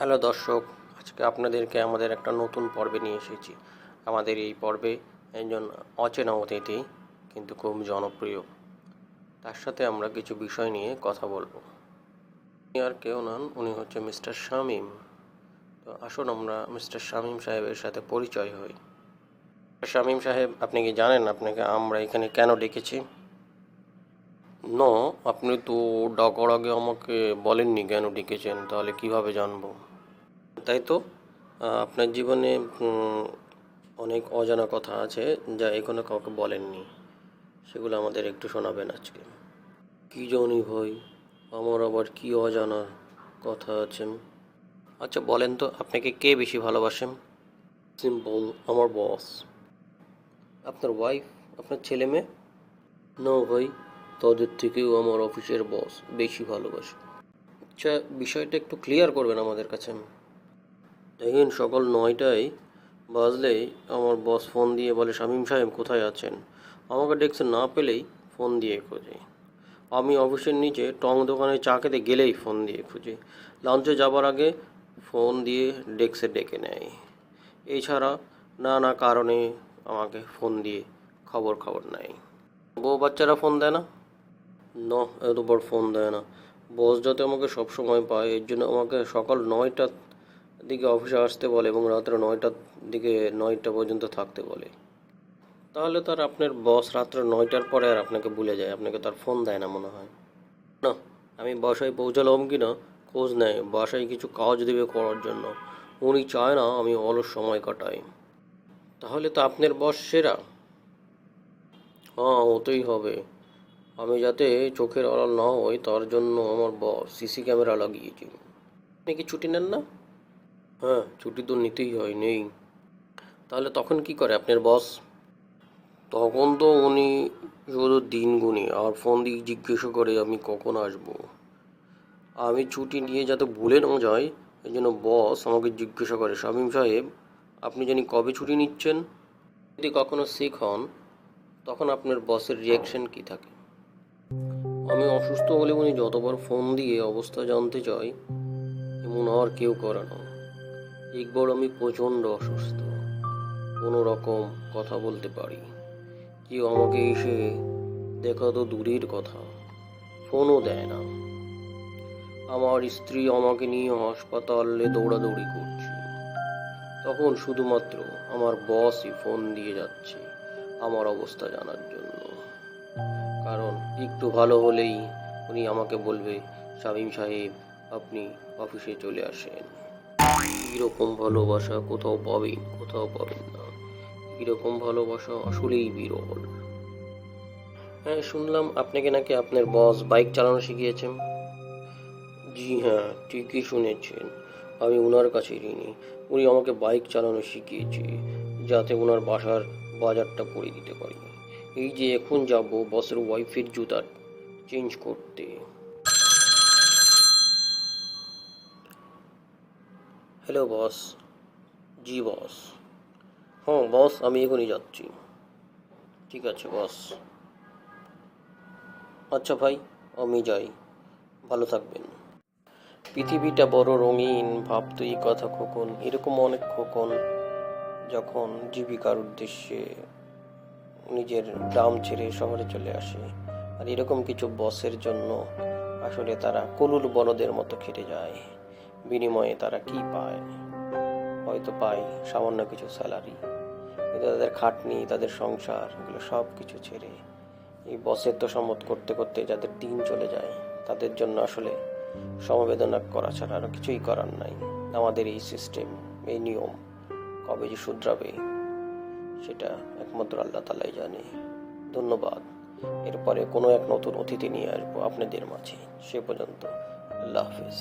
Hello দর্শক, আজকে আপনাদেরকে আমাদের একটা নতুন পর্বে নিয়ে এসেছি। আমাদের এই পর্বে একজন অচেনা অতিথি কিন্তু খুব জনপ্রিয়। তার সাথে আমরা কিছু বিষয় নিয়ে কথা বলব। আর কেউ নন, উনি হচ্ছে মিস্টার শামীম। তো আসুন আমরা মিস্টার শামীম সাহেবের সাথে পরিচয় হই। শামীম সাহেব, আপনি কি জানেন আপনাকে আমরা এখানে কেন ডেকেছি? ন, আপনি তো ডাকার আগে আমাকে বলেননি কেন ডেকেছেন, তাহলে কীভাবে জানব? তাই তো? আপনার জীবনে অনেক অজানা কথা আছে যা এখনও কাউকে বলেননি। সেগুলো আমাদের একটু শোনাবেন আজকে। কি জানি ভাই আমার আবার কি অজানা কথা আছে? আচ্ছা বলেন তো আপনাকে কে বেশি ভালোবাসেন? সিম্পল আমার বস আপনার ওয়াইফ আপনার ছেলে মেয়ে? না ভাই তাদের থেকেও আমার অফিসের বস বেশি ভালোবাসে। আচ্ছা বিষয়টা একটু ক্লিয়ার করবেন আমাদের কাছে। দেখেন সকাল নয়টায় বাজলেই আমার বস ফোন দিয়ে বলে, শামীম সাহেব কোথায় আছেন? আমাকে ডেস্কে না পেলেই ফোন দিয়ে খোঁজে। আমি অফিসের নিচে টং দোকানে চা খেতে গেলেই ফোন দিয়ে খুঁজি। লাঞ্চে যাবার আগে ফোন দিয়ে ডেস্কে ডেকে নেয়। এছাড়া নানা কারণে আমাকে ফোন দিয়ে খবর খবর নেয়। বউ বাচ্চারা ফোন দেয় না? না এতবার ফোন দেয় না। বস যাতে আমাকে সব সময় পায়, এর জন্য আমাকে সকাল নয়টার দিকে অফিসে আসতে বলে এবং রাত্রে নয়টার দিকে, নয়টা পর্যন্ত থাকতে বলে। তাহলে তো আর আপনার বস রাত্রে নয়টার পরে আর আপনাকে ভুলে যায়, আপনাকে তার ফোন দেয় না মনে হয়। না, আমি বাসায় পৌঁছালাম কি না খোঁজ নেয় বাসায় কিছু কাজ দেবে করার জন্য। উনি চায় না আমি অলস সময় কাটাই। তাহলে তো আপনার বস সেরা। হ্যাঁ হতেই হবে। আমি যাতে চোখের আড়াল না হই, তার জন্য আমার বস সিসি ক্যামেরা লাগিয়েছি। আপনি কি ছুটি নেন না? হ্যাঁ ছুটি তো নিতেই হয়, নেই। তাহলে তখন কি করে আপনার বস তখন তো উনি শুধু দিন গুনি, আর ফোন দিয়ে জিজ্ঞেস করে আমি কখন আসব। আমি ছুটি নিয়ে যাতে ভুলে না যাই, এই জন্য বস আমাকে জিজ্ঞাসা করে, শামীম সাহেব, আপনি জানি কবে ছুটি নিচ্ছেন? যদি কখনো সিক হন, তখন আপনার বসের রিয়াকশন কি থাকে? আমি অসুস্থ হলে উনি যতবার ফোন দিয়ে অবস্থা জানতে চাই, এমন আর কেউ করে না। একবার আমি প্রচণ্ড অসুস্থ। কোনো রকম কথা বলতে পারি। কেউ আমাকে এসে দেখা তো দূরের কথা। ফোনও দেয় না। আমার স্ত্রী আমাকে নিয়ে হাসপাতালে দৌড়াদৌড়ি করছে। তখন শুধুমাত্র আমার বসই ফোন দিয়ে যাচ্ছে আমার অবস্থা জানার জন্য। কারণ একটু ভালো হলেই উনি আমাকে বলবে, শামীম সাহেব, আপনি অফিসে চলে আসেন। এরকম ভালোবাসা কোথাও পাবেন কোথাও পাবেন না। এরকম ভালোবাসা আসলেই বিরল। হ্যাঁ শুনলাম আপনাকে নাকি আপনার বস বাইক চালানো শিখিয়েছেন। জি হ্যাঁ ঠিকই শুনেছেন। আমি ওনার কাছে ঋণী। উনি আমাকে বাইক চালানো শিখিয়েছে, যাতে ওনার বাসার বাজারটা করে দিতে পারি। এই যে এখন যাব বসের ওয়াইফের জুতা চেঞ্জ করতে। Hello boss. জি বস। হ্যাঁ বস, আমি এখনই যাচ্ছি। ঠিক আছে বস। আচ্ছা ভাই, আমি যাই। ভালো থাকবেন। পৃথিবীটা বড় রঙিন, ভাবতো এই কথা খোকন, এরকম অনেক খোকন যখন জীবিকার উদ্দেশ্যে নিজের গ্রাম ছেড়ে শহরে চলে আসে। আর এরকম কিছু বসের জন্য আসলে তারা কলুর বলদের মতো খেটে যায়। বিনিময়ে তারা কি পায়? হয়তো পায় সামান্য কিছু স্যালারি। কিন্তু তাদের খাটনি, তাদের সংসার, এগুলো সব কিছু ছেড়ে এই বসের তো সম্মত করতে করতে যাদের দিন চলে যায়, তাদের জন্য আসলে সমবেদনা করা ছাড়া আর কিছুই করার নাই। আমাদের এই সিস্টেম এই নিয়ম কবে যে শুধরাবে, সেটা একমাত্র আল্লাহ তালাই জানে। ধন্যবাদ। এরপরে কোনো এক নতুন অতিথি নিয়ে আসব আপনাদের মাঝে। সে পর্যন্ত আল্লাহ হাফিজ।